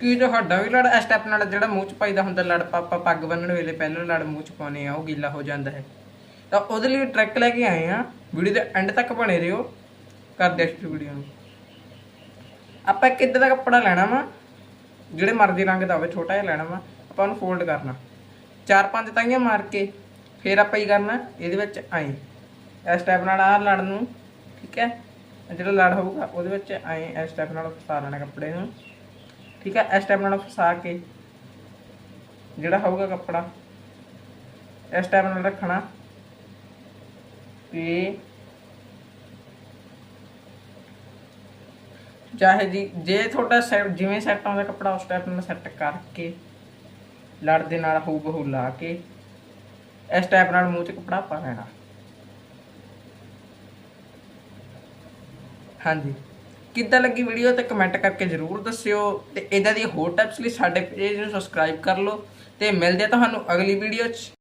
ਕੀ ਤੁਹਾਡਾ ਵੀ ਲੜ ਇਸ ਸਟੈਪ ਨਾਲ ਜਿਹੜਾ ਮੂੰਹ ਚ ਪਾਈਦਾ ਹੁੰਦਾ, ਲੜ ਪਾਪਾ ਪੱਗ ਬੰਨਣ ਵੇਲੇ ਪਹਿਲਾਂ ਲੜ ਮੂੰਹ ਚ ਪਾਉਨੇ ਆ, ਉਹ ਗਿੱਲਾ ਹੋ ਜਾਂਦਾ ਹੈ। ਤਾਂ ਉਹਦੇ ਲਈ ਟਰੈਕ ਲੈ ਕੇ ਆਏ ਆ ਵੀਡੀਓ ਦੇ ਐਂਡ ਤੱਕ ਬਣੇ ਰਹੋ, ਕਰਦੇ ਇਸ ਵੀਡੀਓ ਨੂੰ। ਆਪਾਂ ਕਿੱਦਾਂ ਦਾ ਕੱਪੜਾ ਲੈਣਾ ਵਾ, ਜਿਹੜੇ ਮਰਜ਼ੀ ਰੰਗ ਦਾ ਹੋਵੇ, ਛੋਟਾ ਜਿਹਾ ਲੈਣਾ ਵਾ, ਆਪਾਂ ਉਹਨੂੰ ਫੋਲਡ ਕਰਨਾ। ਚਾਰ ਪੰਜ ਤਾਈਆਂ ਮਾਰ ਕੇ, ਫਿਰ ਆਪਾਂ ਹੀ ਕਰਨਾ, ਇਹਦੇ ਵਿੱਚ ਆਏ। ਇਸ ਸਟੈਪ ਨਾਲ ਆ ਲੜ ਨੂੰ, ਠੀਕ ਹੈ? ਜਿਹੜਾ ਲੜ ਹੋਊਗਾ, ਉਹਦੇ ਵਿੱਚ ਆਏ ਇਸ ਸਟੈਪ ਨਾਲ ਫਸਾ ਲੈਣਾ ਕੱਪੜੇ ਨੂੰ। ਠੀਕ ਹੈ, ਇਸ ਟਾਈਮ ਨਾਲ ਫਸਾ ਕੇ ਜਿਹੜਾ ਹੋਊਗਾ ਕੱਪੜਾ, ਇਸ ਟਾਈਮ ਨਾਲ ਰੱਖਣਾ ਤੇ ਚਾਹੇ ਜੀ, ਜੇ ਤੁਹਾਡਾ ਸੈ- ਜਿਵੇਂ ਸੈੱਟ ਆਉਂਦਾ ਕੱਪੜਾ, ਉਸ ਟਾਈਪ ਨਾਲ ਸੈੱਟ ਕਰਕੇ ਲੜ ਦੇ ਨਾਲ ਹੂ ਬਹੂ ਲਾ ਕੇ ਇਸ ਟਾਈਪ ਨਾਲ ਮੂੰਹ 'ਚ ਕੱਪੜਾ ਪਾ ਲੈਣਾ। ਹਾਂਜੀ। ਕਿੱਦਾਂ ਲੱਗੀ ਵੀਡੀਓ ਤੇ ਕਮੈਂਟ ਕਰਕੇ ਜਰੂਰ ਦੱਸਿਓ ਤੇ ਇਦਾਂ ਦੀ ਹੋਰ ਟਿਪਸ ਲਈ ਸਾਡੇ ਪੇਜ ਨੂੰ ਸਬਸਕ੍ਰਾਈਬ ਕਰ ਲਓ ਤੇ ਮਿਲਦੇ ਆ ਤੁਹਾਨੂੰ ਅਗਲੀ ਵੀਡੀਓ 'ਚ।